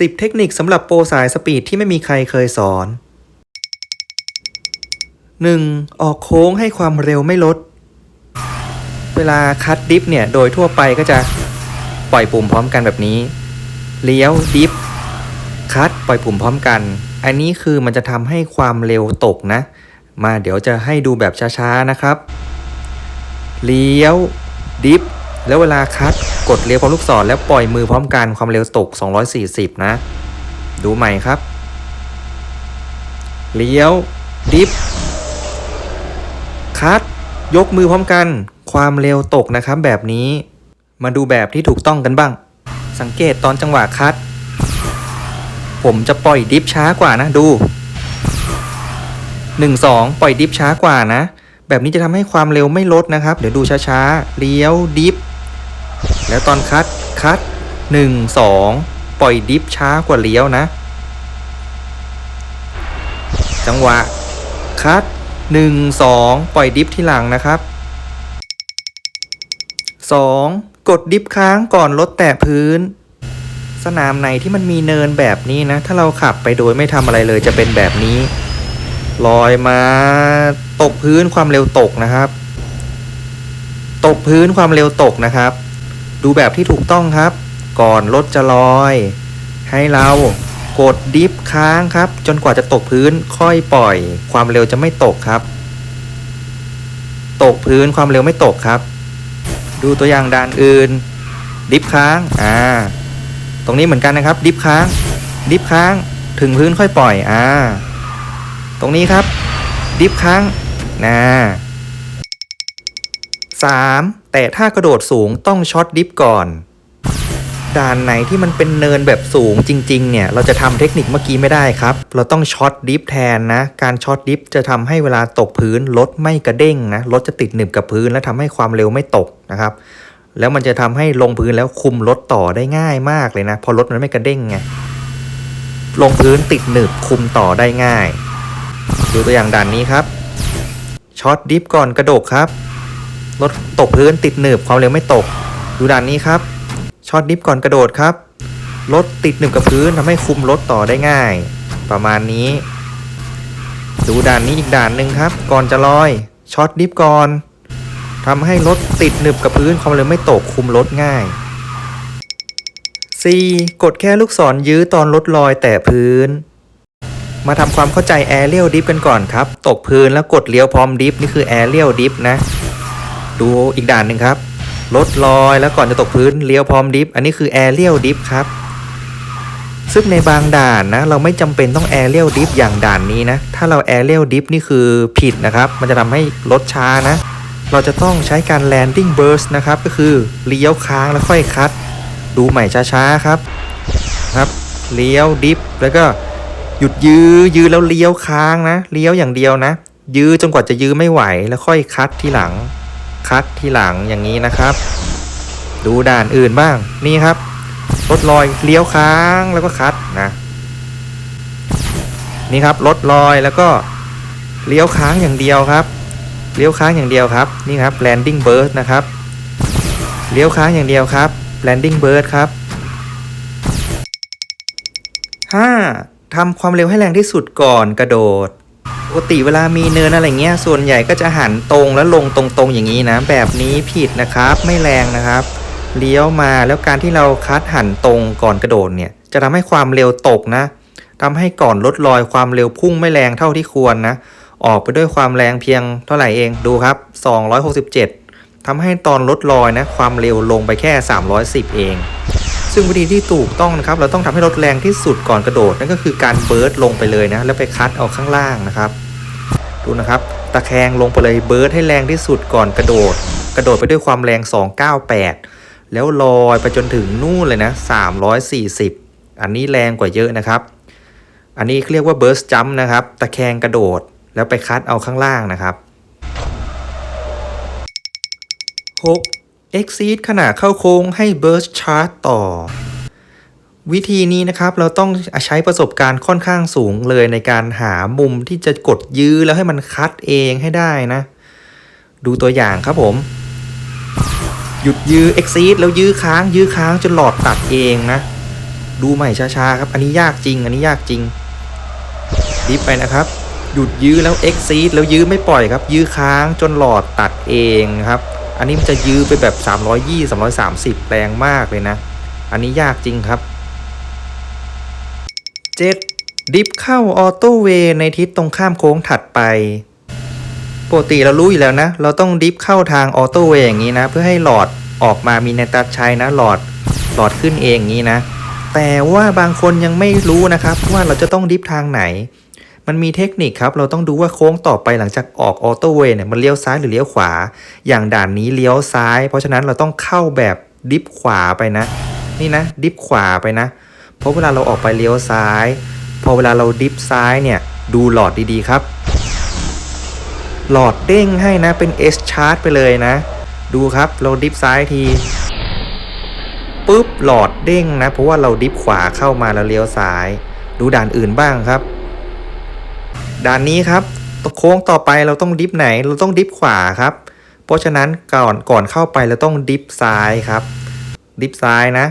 10 เทคนิคสำหรับโปรสายสปีดที่ไม่มีใครเคยสอน 1. ออกโค้งให้ความเร็วไม่ลด เวลาคัดดิฟเนี่ย โดยทั่วไปก็จะปล่อยปุ่มพร้อมกันแบบนี้ เลี้ยวดิฟคัดปล่อยปุ่มพร้อมกัน อันนี้คือมันจะทำให้ความเร็วตกนะ มาเดี๋ยวจะให้ดูแบบช้าๆนะครับ เลี้ยวดิฟ แล้วเวลาคัดกดเลี้ยวพร้อมลูกศรแล้วปล่อยมือพร้อมกันความเร็วตก 240 นะ ดูใหม่ครับ เลี้ยว ดิฟ คัด ยกมือพร้อมกัน ความเร็วตกนะครับแบบนี้ มาดูแบบที่ถูกต้องกันบ้าง สังเกตตอนจังหวะคัด ผมจะปล่อยดิฟช้ากว่านะดู 1 2 ปล่อยดิฟช้ากว่านะแบบนี้จะทำให้ความเร็วไม่ลดนะครับ เดี๋ยวดูช้าๆ เลี้ยวดิฟ แล้วตอนคัดคัด1 2ปล่อยดิฟช้ากว่าเลี้ยวนะ จังหวะ คัด1 2ปล่อยดิฟที่หลังนะครับ 2. กดดิฟค้างก่อนรถแตะพื้น สนามไหนที่มันมีเนินแบบนี้นะ ถ้าเราขับไปโดยไม่ทำอะไรเลยจะเป็นแบบนี้ลอยมาตกพื้นความเร็วตกนะครับ ตกพื้นความเร็วตกนะครับ ดูแบบที่ถูกต้องครับ ก่อนรถจะลอย ให้เรากดดิฟค้างครับ จนกว่าจะตกพื้นค่อยปล่อย ความเร็วจะไม่ตกครับ ตกพื้นความเร็วไม่ตกครับ ดูตัวอย่างด่านอื่น ดิฟค้างอ่าตรงนี้เหมือนกันนะครับ ดิฟค้าง ดิฟค้างถึงพื้นค่อยปล่อยอ่าตรงนี้ครับ ดิฟค้างนะสาม แต่ถ้ากระโดดสูงต้องช็อตดิฟก่อน ด่านไหนที่มันเป็นเนินแบบสูงจริง ๆ เนี่ย เราจะทำเทคนิคเมื่อกี้ไม่ได้ครับ เราต้องช็อตดิฟแทนนะ การช็อตดิฟจะทำให้เวลาตกพื้นรถไม่กระเด้งนะรถจะติดหนึบกับพื้นและทำให้ความเร็วไม่ตกนะครับ แล้วมันจะทำให้ลงพื้นแล้วคุมรถต่อได้ง่ายมากเลยนะ พอรถมันไม่กระเด้งไงลงพื้นติดหนึบคุมต่อได้ง่าย ดูตัวอย่างด่านนี้ครับช็อตดิฟก่อนกระโดดครับ รถตกพื้นติดหนึบความเร็วไม่ตก ดูด่านนี้ครับช็อตดิฟก่อนกระโดดครับ รถติดหนึบกับพื้นทำให้คุมรถต่อได้ง่าย ประมาณนี้ ดูด่านนี้อีกด่านหนึ่งครับ ก่อนจะลอยช็อตดิฟก่อนทำให้รถติดหนึบกับพื้นความเร็วไม่ตกคุมรถง่าย 4. กดแค่ลูกศรยื้อตอนรถลอยแต่พื้น มาทำความเข้าใจแอเรียลดิฟกันก่อนครับ ตกพื้นแล้วกดเลี้ยวพร้อมดิฟนี่คือแอเรียลดิฟนะ ดูอีกด่านหนึ่งครับรถลอยแล้วก่อนจะตกพื้นเลี้ยวพร้อมดิฟ อันนี้คือแอร์เรียลดิฟครับ ซึ่งในบางด่านนะ เราไม่จำเป็นต้องแอร์เรียลดิฟอย่างด่านนี้นะ ถ้าเราแอร์เรียลดิฟนี่คือผิดนะครับ มันจะทำให้รถช้านะ เราจะต้องใช้การ landing burst นะครับ ก็คือเลี้ยวค้างแล้วค่อยคัด ดูใหม่ช้าๆครับครับเลี้ยวดิฟแล้วก็หยุดยื้อยื้อแล้วเลี้ยวค้างนะ เลี้ยวอย่างเดียวนะ ยื้อจนกว่าจะยื้อไม่ไหวแล้วค่อยคัดที่หลัง คัดที่หลังอย่างนี้นะครับ ดูด่านอื่นบ้างนี่ครับรถลอยเลี้ยวค้างแล้วก็คัดนะนี่ครับรถลอยแล้วก็เลี้ยวค้างอย่างเดียวครับ เลี้ยวค้างอย่างเดียวครับนี่ครับ landing burst นะครับ เลี้ยวค้างอย่างเดียวครับ landing burst ครับ 5. ทำความเร็วให้แรงที่สุดก่อนกระโดด ปกติเวลามีเนินอะไรเงี้ยส่วนใหญ่ก็จะหันตรงแล้วลงตรงๆอย่างนี้นะ แบบนี้ผิดนะครับไม่แรงนะครับ เลี้ยวมาแล้วการที่เราคัดหันตรงก่อนกระโดดเนี่ย จะทำให้ความเร็วตกนะทำให้ก่อนลดลอยความเร็วพุ่งไม่แรงเท่าที่ควรนะ ออกไปด้วยความแรงเพียงเท่าไหร่เองดูครับ 267ทำให้ตอนลดลอยนะ ความเร็วลงไปแค่ 310 เอง ซึ่งวิธีที่ถูกต้องนะครับ เราต้องทำให้รถแรงที่สุดก่อนกระโดดนั่นก็คือการเบิร์ดลงไปเลยนะ แล้วไปคัดเอาข้างล่างนะครับ ดูนะครับ ตะแคงลงไปเลยเบิร์ดให้แรงที่สุดก่อนกระโดด กระโดดไปด้วยความแรง 298 แล้วลอยไปจนถึงนู่นเลยนะ 340 อันนี้แรงกว่าเยอะนะครับ อันนี้เรียกว่าเบิร์สจัมนะครับ ตะแคงกระโดดแล้วไปคัดเอาข้างล่างนะครับ 6. Exceed ขณะเข้าโค้งให้ burst chart ต่อ วิธีนี้นะครับเราต้องใช้ประสบการณ์ค่อนข้างสูงเลยในการหามุมที่จะกดยื้อแล้วให้มันคัดเองให้ได้นะ ดูตัวอย่างครับผม หยุดยื้อ exceed แล้วยื้อค้างยื้อค้างจนหลอดตัดเองนะ ดูใหม่ช้าๆครับ อันนี้ยากจริง อันนี้ยากจริงดิฟไปนะครับ หยุดยื้อแล้ว exceed แล้วยื้อไม่ปล่อยครับ ยื้อค้างจนหลอดตัดเองครับ อันนี้มันจะยื้อไปแบบ 320 330 แรงมากเลยนะ อันนี้ยากจริงครับ 7. ดิฟเข้าออโต้เวย์ในทิศตรงข้ามโค้งถัดไปปกติเรารู้อยู่แล้วนะ เราต้องดิฟเข้าทางออโต้เวย์อย่างนี้นะ เพื่อให้หลอดออกมามีในตัดใช้นะหลอดหลอดขึ้นเองอย่างนี้นะ แต่ว่าบางคนยังไม่รู้นะครับว่าเราจะต้องดิฟทางไหน มันมีเทคนิคครับ เราต้องดูว่าโค้งต่อไปหลังจากออกออโต้เวย์เนี่ยมันเลี้ยวซ้ายหรือเลี้ยวขวา อย่างด่านนี้เลี้ยวซ้าย เพราะฉะนั้นเราต้องเข้าแบบดิฟขวาไปนะ นี่นะ ดิฟขวาไปนะ เพราะเวลาเราออกไปเลี้ยวซ้าย พอเวลาเราดิฟซ้ายเนี่ย ดูหลอดดีๆครับ หลอดเด้งให้นะ เป็น S chart ไปเลยนะ ดูครับ เราดิฟซ้ายทีปุ๊บหลอดเด้งนะ เพราะว่าเราดิฟขวาเข้ามาแล้วเลี้ยวซ้าย ดูด่านอื่นบ้างครับ ด่านนี้ครับโค้งต่อไปเราต้องดิฟไหนเราต้องดิฟขวาครับ เพราะฉะนั้นก่อนก่อนเข้าไปเราต้องดิฟซ้ายครับ ดิฟซ้ายนะ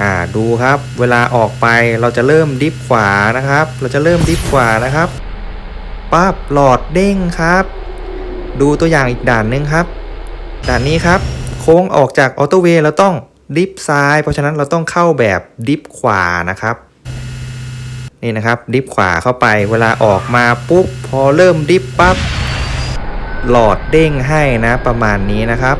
อ่าดูครับ เวลาออกไปเราจะเริ่มดิฟขวานะครับ เราจะเริ่มดิฟขวานะครับปั๊บหลอดเด้งครับ ดูตัวอย่างอีกด่านนึงครับ ด่านนี้ครับ โค้งออกจากออโตเวย์เราต้องดิฟซ้าย เพราะฉะนั้นเราต้องเข้าแบบดิฟขวานะครับ นี่นะครับดิฟขวาเข้าไปเวลาออกมาปุ๊บพอเริ่มดิฟปั๊บหลอดเด้งให้นะประมาณนี้นะครับ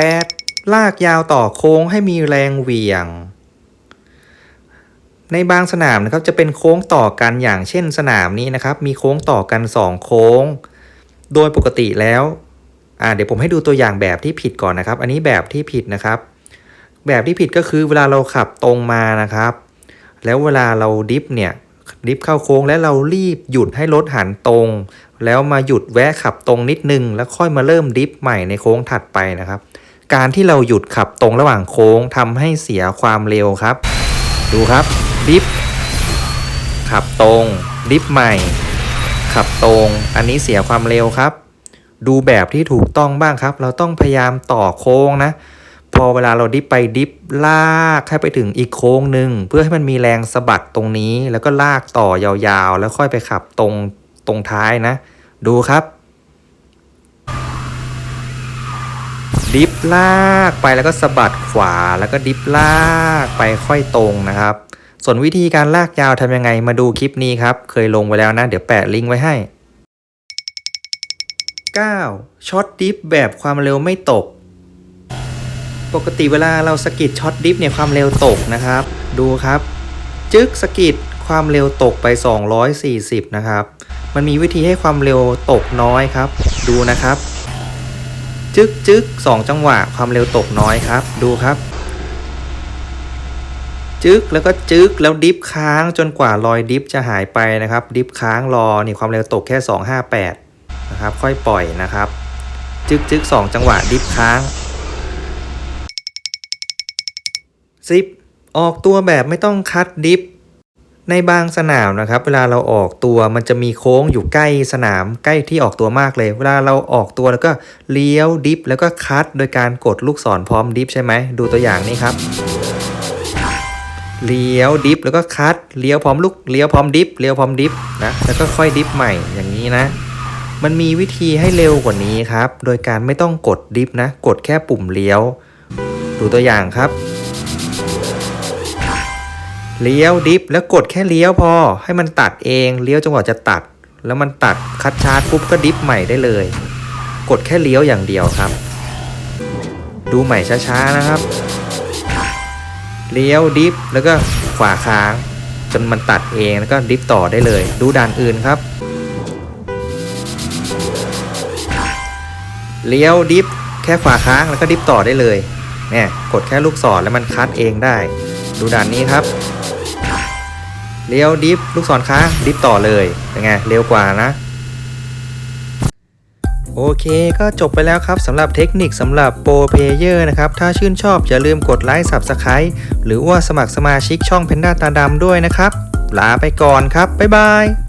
8. ลากยาวต่อโค้งให้มีแรงเหวี่ยง ในบางสนามนะครับจะเป็นโค้งต่อกันอย่างเช่นสนามนี้นะครับ มีโค้งต่อกัน 2 โค้ง โดยปกติแล้วเดี๋ยวผมให้ดูตัวอย่างแบบที่ผิดก่อนนะครับ อันนี้แบบที่ผิดนะครับ แบบที่ผิดก็คือเวลาเราขับตรงมานะครับ แล้วเวลาเราดิฟเนี่ยดิฟเข้าโค้งแล้วเรารีบหยุดให้รถหันตรง แล้วมาหยุดแวะขับตรงนิดนึง แล้วค่อยมาเริ่มดิฟใหม่ในโค้งถัดไปนะครับ การที่เราหยุดขับตรงระหว่างโค้งทำให้เสียความเร็วครับ ดูครับดิฟขับตรงดิฟใหม่ ขับตรง อันนี้เสียความเร็วครับ ดูแบบที่ถูกต้องบ้างครับ เราต้องพยายามต่อโค้งนะ พอเวลาเราดิฟไปดิฟลากให้ไปถึงอีกโค้งหนึ่งเพื่อให้มันมีแรงสะบัดตรงนี้ แล้วก็ลากต่อยาวๆ แล้วค่อยไปขับตรงตรงท้ายนะ ดูครับ ดิฟลากไปแล้วก็สะบัดขวาแล้วก็ดิฟลากไปค่อยตรงนะครับ ส่วนวิธีการลากยาวทำยังไงมาดูคลิปนี้ครับ เคยลงไว้แล้วนะ เดี๋ยวแปะลิงก์ไว้ให้ 9. ช็อตดิฟแบบความเร็วไม่ตก ปกติเวลาเราสกิดช็อตดิฟเนี่ยความเร็วตกนะครับ ดูครับ จึ๊กสกิดความเร็วตกไป 240 นะครับ มันมีวิธีให้ความเร็วตกน้อยครับ ดูนะครับ จึ๊กจึ๊กสองจังหวะความเร็วตกน้อยครับ ดูครับ จึ๊กแล้วก็จึ๊กแล้วดิฟค้างจนกว่ารอยดิฟจะหายไปนะครับ ดิฟค้างรอนี่ความเร็วตกแค่ 258 นะครับ ค่อยปล่อยนะครับ จึ๊กจึ๊กสองจังหวะดิฟค้าง 10. ออกตัวแบบไม่ต้องคัดดิฟ ในบางสนามนะครับ เวลาเราออกตัวมันจะมีโค้งอยู่ใกล้สนามใกล้ที่ออกตัวมากเลย เวลาเราออกตัวแล้วก็เลี้ยวดิฟแล้วก็คัดโดยการกดลูกศรพร้อมดิฟใช่ไหมดูตัวอย่างนี้ครับเลี้ยวดิฟแล้วก็คัดเลี้ยวพร้อมลูกเลี้ยวพร้อมดิฟเลี้ยวพร้อมดิฟนะแล้วก็ค่อยดิฟใหม่อย่างนี้นะ มันมีวิธีให้เร็วกว่านี้ครับ โดยการไม่ต้องกดดิฟนะ กดแค่ปุ่มเลี้ยว ดูตัวอย่างครับ เลี้ยวดิฟแล้วกดแค่เลี้ยวพอ ให้มันตัดเองเลี้ยวจนกว่าจะตัด แล้วมันตัดคัดชาร์จปุ๊บก็ดิฟใหม่ได้เลย กดแค่เลี้ยวอย่างเดียวครับ ดูใหม่ช้าๆนะครับ เลี้ยวดิฟแล้วก็ขวาค้างจนมันตัดเองแล้วก็ดิฟต่อได้เลย ดูด่านอื่นครับ เลี้ยวดิฟแค่ขวาค้างแล้วก็ดิฟต่อได้เลย เนี่ยกดแค่ลูกศรแล้วมันคัดเองได้ ดูด่านนี้ครับเลี้ยวดิฟลูกศรค้างดิฟต่อเลยเป็นไงเร็วกว่านะโอเคก็จบไปแล้วครับสำหรับเทคนิคสำหรับโปรเพเยอร์นะครับ ถ้าชื่นชอบอย่าลืมกดไลค์ Subscribe หรือว่าสมัครสมาชิกช่องเพนด้าตาดำด้วยนะครับ ลาไปก่อนครับ บ๊ายบาย